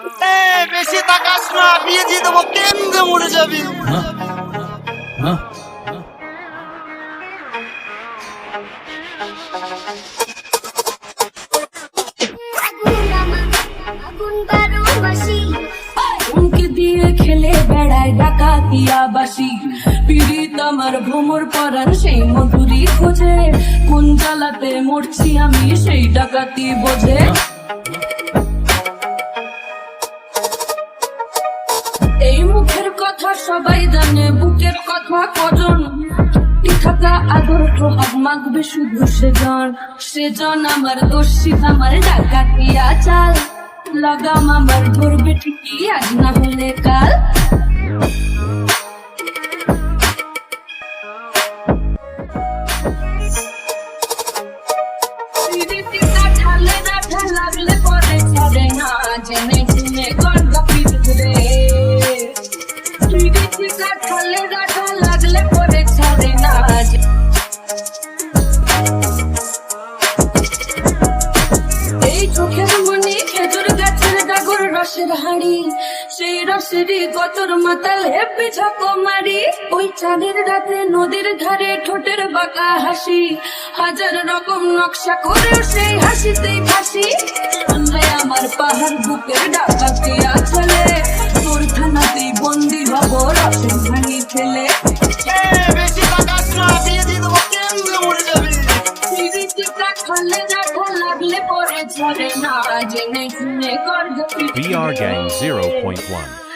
এ, বেশি তাকাস না বিয়ে দিয়ে দেবো কেন্দ্রে মরে যাবি। খেলে বেড়ায় ডাকাতিয়া বাসি। পীড়িত আমার ভ্রমর পরান সেই মধুরি খোঁজে। কোন জ্বালাতে মরছি আমি সেই ডাকাতি বোঝে। কজন থাকা আদর প্রভাব মাগবে শুধু সেজন। সেজন আমার দোষী, আমার ডাকাতিয়া চাল। লাগাম আমার ধরবে ঠিকই আজ না হলে কাল। লাগলে পরে ছাড়ে না, জেনে শুনে গন্ধ পিটরে পিরিতিটা ঢালে না ঢাল এই চোখের মনে খেজুর গাছের ডাগর রসের হাড়ি, সেই রসেরই গতর মাতাল হেপে ঝাঁকো মারি। ওই চাঁদের রাতে নদীর ধারে ঠোঁটের বাঁকা হাসি, হাজার রকম নকশা করেও সেই হাসিতেই ফাঁসি। VR Gang 0.1.